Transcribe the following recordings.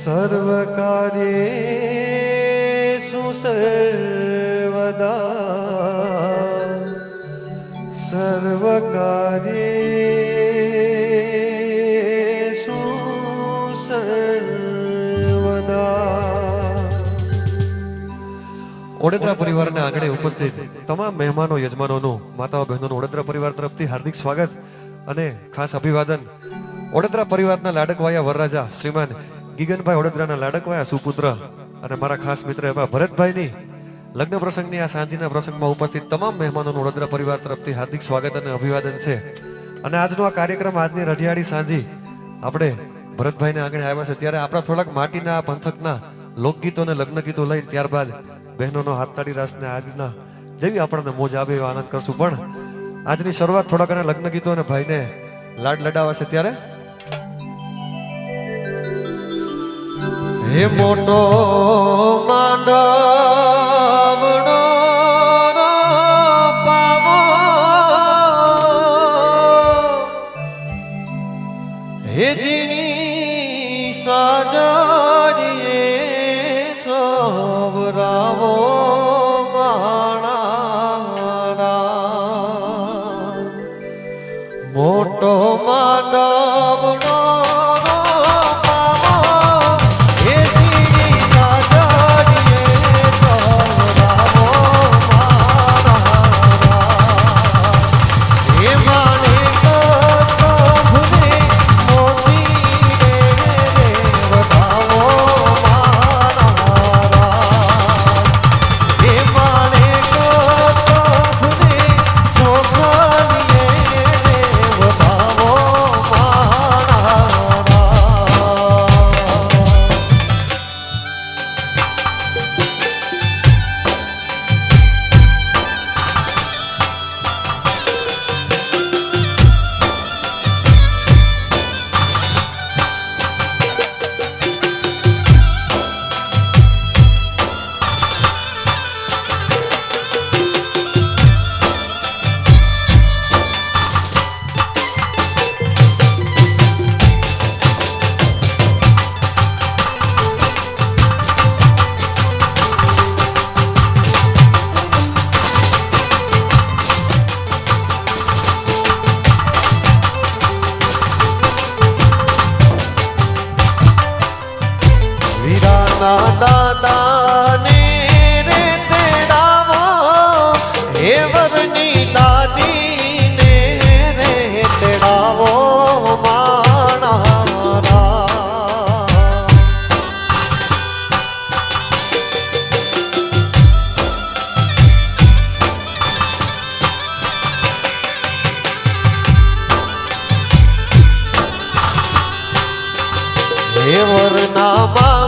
સર્વકાર્યેષુ સર્વદા સર્વકાર્યેષુ સર્વદા ઓડેદરા પરિવારના આંગણે ઉપસ્થિત તમામ મહેમાનો, યજમાનોનું, માતાઓ, બહેનોનું ઓડેદરા પરિવાર તરફથી હાર્દિક સ્વાગત અને ખાસ અભિવાદન. ઓડેદરા પરિવારના લાડકવાયા વરરાજા શ્રીમાન ગીગનભાઈ વડોદરાના લાડકવાયા સુપુત્ર અને મારા ખાસ મિત્ર એવા ભરતભાઈની લગ્ન પ્રસંગની આ સાંજના પ્રસંગમાં ઉપસ્થિત તમામ મહેમાનોનું વડોદરા પરિવાર તરફથી હાર્દિક સ્વાગત અને અભિવાદન છે. અને આજનો આ કાર્યક્રમ આજની રઢિયાળી સાંજી આપણે ભરતભાઈને આંગણે આવ્યા છે. ત્યારે આપણા થોડાક માટીના, પંથકના લોકગીતો અને લગ્ન ગીતો લઈને ત્યારબાદ બહેનોનો હાથતાળી રાસને આજના જેવી આપણને મોજ આવે એવો આનંદ કરશું. પણ આજની શરૂઆત થોડાક લગ્ન ગીતો અને ભાઈને લાડ લડાવા છે ત્યારે હે મોટો માંડવડો પાવો હે જીની સાજાડીએ સોવરાવો. હે વરના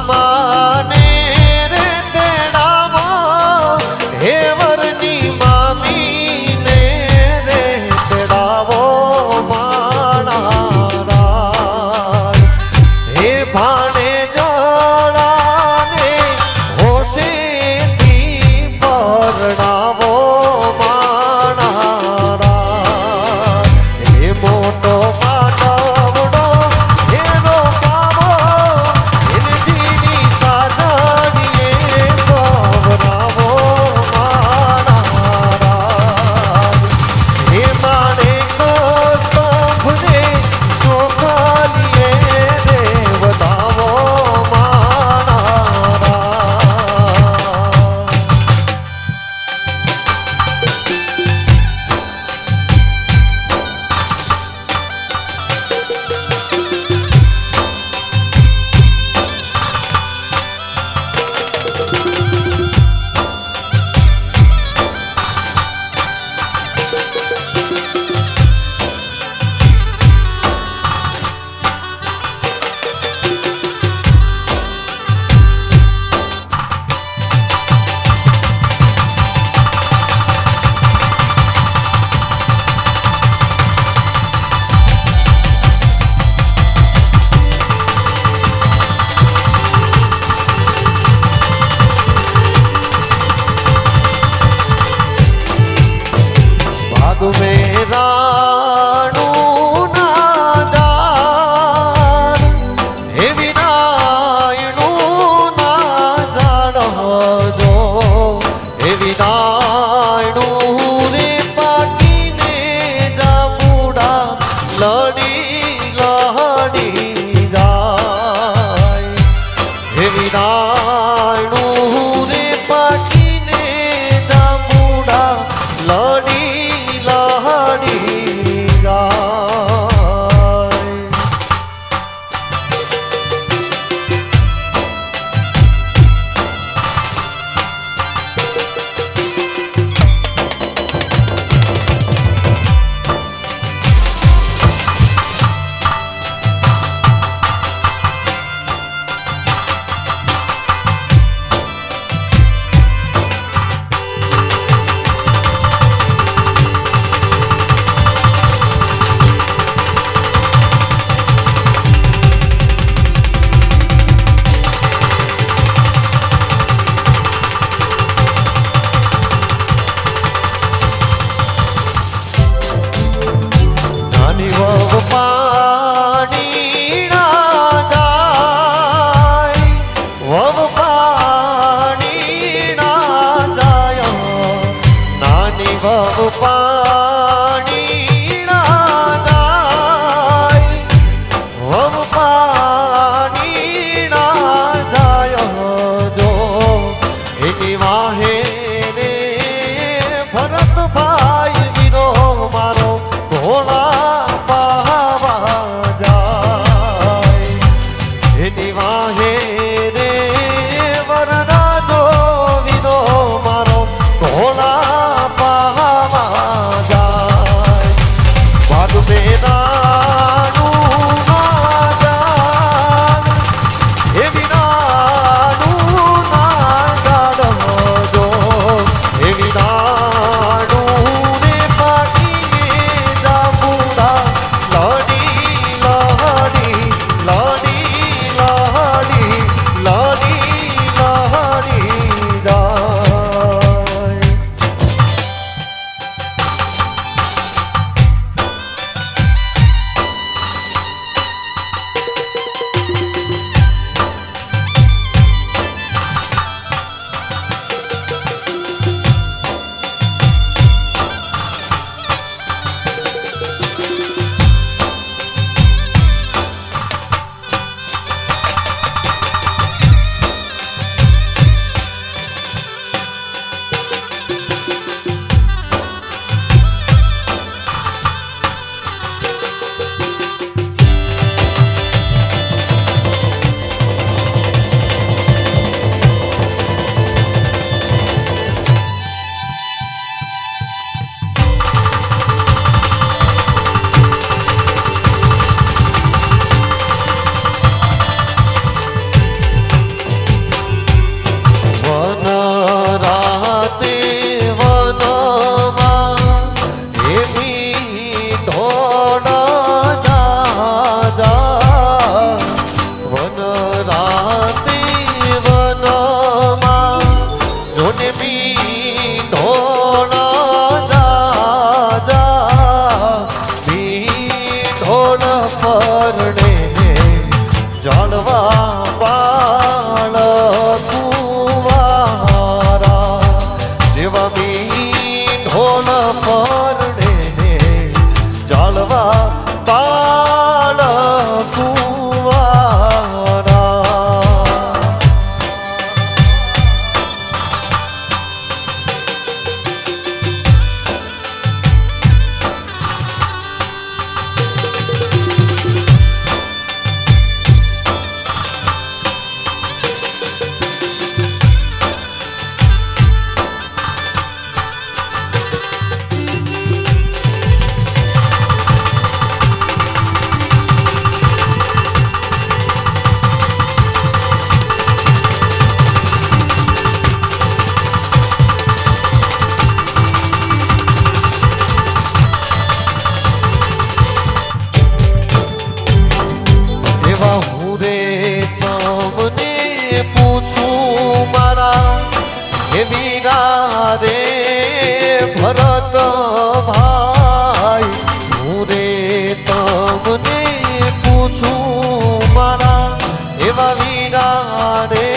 એવા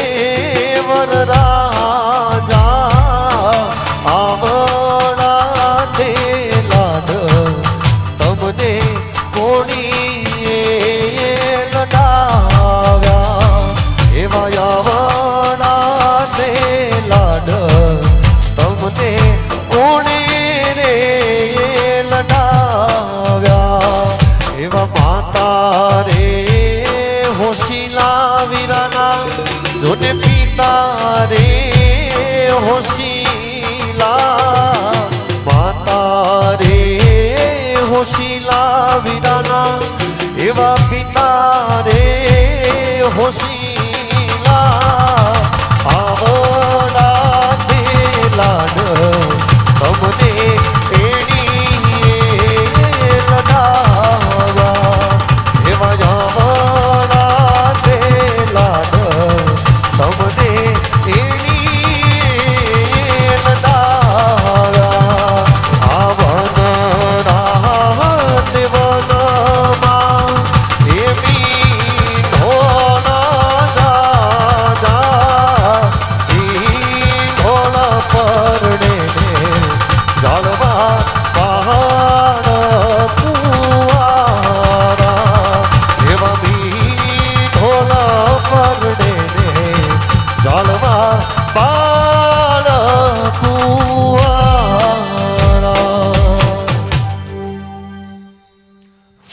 তারে হসিলা মাতারে হসিলা বিদানা এবা পিতারে হসিলা।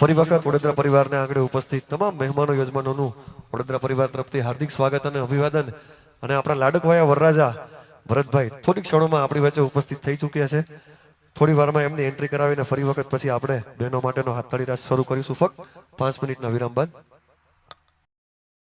ફરી વખત વડોદરા પરિવારને આંગણે ઉપસ્થિત તમામ મહેમાનો યજમાનોનું વડોદરા પરિવાર તરફથી હાર્દિક સ્વાગત અને અભિવાદન. અને આપણા લાડકવાયા વરરાજા ભરતભાઈ થોડીક ક્ષણોમાં આપણી વચ્ચે ઉપસ્થિત થઈ ચૂક્યા છે. થોડી વારમાં એમની એન્ટ્રી કરાવીને ફરી વખત પછી આપણે બહેનો માટેનો હાથતાળી રાજ શરૂ કરીશું. ફક્ત પાંચ મિનિટના વિરામ બાદ.